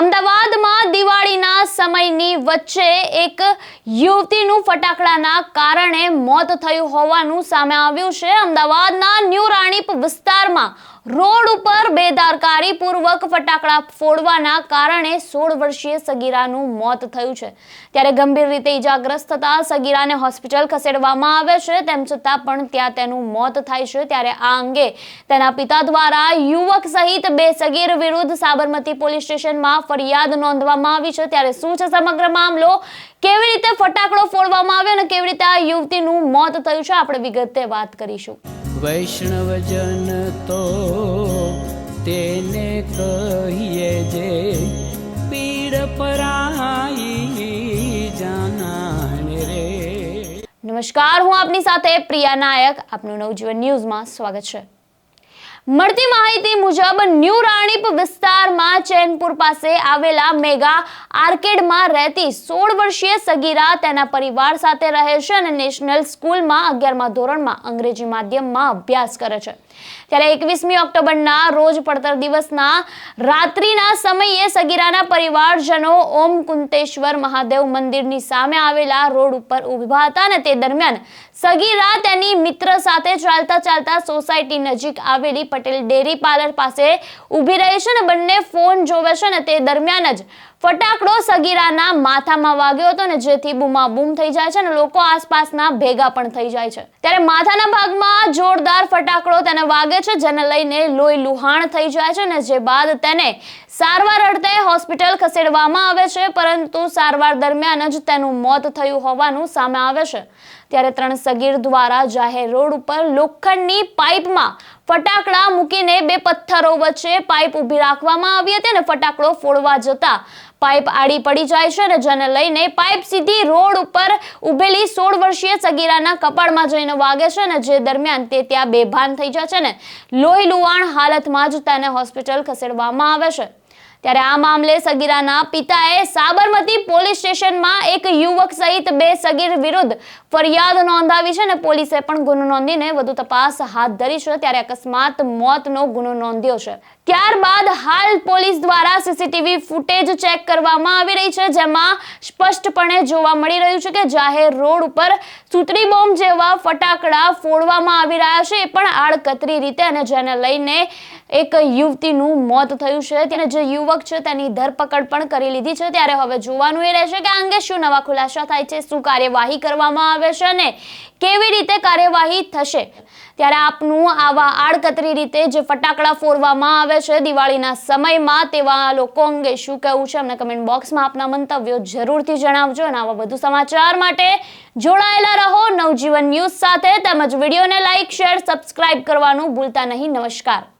અમદાવાદમાં દિવાળીના સમયની વચ્ચે એક યુવતીનું ફટાકડાના કારણે મોત થયું હોવાનું સામે આવ્યું છે. અમદાવાદના ન્યૂ રાણીપ વિસ્તારમાં રોડ ઉપર બેદરકારી પૂર્વક ફટાકડા ફોડવાના કારણે સોળ વર્ષીય સગીરાનું મોત થયું છે. ત્યારે ગંભીર રીતે ઈજાગ્રસ્ત થતા સગીરાને હોસ્પિટલ ખસેડવામાં આવે છે. તેમ છતાં પણ ત્યાં તેનું મોત થાય છે. ત્યારે આ અંગે તેના પિતા દ્વારા યુવક સહિત બે સગીર વિરુદ્ધ સાબરમતી પોલીસ સ્ટેશનમાં ફરિયાદ નોંધવામાં આવી છે. ત્યારે શું છે સમગ્ર મામલો? કેવી રીતે ફટાકડો ફોડવામાં આવ્યો અને કેવી રીતે આ યુવતીનું મોત થયું છે? આપણે વિગતે વાત કરીશું. વૈષ્ણવજન તો તેને કહીએ જે પીડ પરાઈ જાનાને રે. નમસ્કાર, હું આપની સાથે પ્રિયા નાયક. આપનું નવજીવન ન્યૂઝમાં સ્વાગત છે. મળતી માહિતી મુજબ ન્યૂ વિસ્તારમાં ચેનપુર પાસે આવેલા મેગા આર્કેડમાં રહેતી સોળ વર્ષીય સગીરા તેના પરિવાર સાથે રહે છે અને નેશનલ સ્કૂલમાં અગિયારમા ધોરણમાં અંગ્રેજી માધ્યમમાં અભ્યાસ કરે છે. ત્યારે એકવીસમી ઓક્ટોબરના રોજ પડતર દિવસના રાત્રિના સમયે સગીરાના પરિવારજનો ઓમ કુંતેશ્વર મહાદેવ મંદિરની સામે આવેલા રોડ ઉપર ઊભા હતા અને તે દરમિયાન સગીરા તેની મિત્ર સાથે ચાલતા ચાલતા સોસાયટી નજીક આવેલી પટેલ ડેરી પાર્લર પાસે ઊભી રહી છે અને બંને ફોન જોવે છે અને તે દરમિયાન જ ફટાકડો સગીરાના માથામાં વાગ્યો હતો ને જેથી બૂમાબૂમ થઈ જાય છે અને લોકો આસપાસના ભેગા પણ થઈ જાય છે. ત્યારે માથાના ભાગમાં જોરદાર ફટાકડો તેને વાગે છે, જેને લઈને લોહી લુહાણ થઈ જાય છે અને જે બાદ તેને સારવાર અર્થે હોસ્પિટલ ખસેડવામાં આવે છે, પરંતુ સારવાર દરમિયાન જ તેનું મોત થયું હોવાનું સામે આવે છે. ત્યારે ત્રણ સગીર દ્વારા જાહેર રોડ ઉપર લોખંડની પાઇપમાં ફટાકડા મૂકીને બે પથ્થરો વચ્ચે પાઇપ ઊભી રાખવામાં આવી હતી અને ફટાકડો ફોડવા જતા પાઇપ આડી પડી જાય છે અને જેને લઈને પાઇપ સીધી રોડ ઉપર ઊભેલી સોળ વર્ષીય સગીરાના કપાળમાં જઈને વાગે છે અને જે દરમિયાન તે ત્યાં બેભાન થઈ જાય છે ને લોહી લુવાણ હાલતમાં જ તેને હોસ્પિટલ ખસેડવામાં આવે છે. ત્યારે આ મામલે સગીરાના પિતાએ સાબરમતી પોલીસ સ્ટેશનમાં એક યુવક સહિત બે સગીર વિરુદ્ધ ફરિયાદ નોંધાવી છે અને પોલીસે પણ ગુનો નોંધીને વધુ તપાસ હાથ ધરી છે. ત્યારે અકસ્માત મોતનો ગુનો નોંધ્યો છે. ત્યારબાદ હાલ પોલીસ દ્વારા સીસીટીવી ફૂટેજ ચેક કરવામાં આવી રહી છે, જેમાં સ્પષ્ટપણે જોવા મળી રહ્યું છે કે જાહેર રોડ ઉપર સુતરી બોમ્બ જેવા ફટાકડા ફોડવામાં આવી રહ્યા છે. એ પણ આડકતરી રીતે અને જેને લઈને એક યુવતીનું મોત થયું છે. ત્યારે જે યુવક છે તેની ધરપકડ પણ કરી લીધી છે. ત્યારે હવે જોવાનું એ રહેશે કે આ અંગે શું નવા ખુલાસા થાય છે, શું કાર્યવાહી કરવામાં આવે છે અને કેવી રીતે કાર્યવાહી થશે. ત્યારે આપનું આવા આડકતરી રીતે જે ફટાકડા ફોડવામાં આવે છે દિવાળીના સમયમાં તેવા લોકો અંગે શું કહેવું છે અમને કમેન્ટ બોક્સમાં આપના મંતવ્યો જરૂરથી જણાવજો અને આવા વધુ સમાચાર માટે જોડાયેલા રહો નવજીવન ન્યૂઝ સાથે. તેમજ વિડીયોને લાઇક શેર સબસ્ક્રાઇબ કરવાનું ભૂલતા નહીં. નમસ્કાર.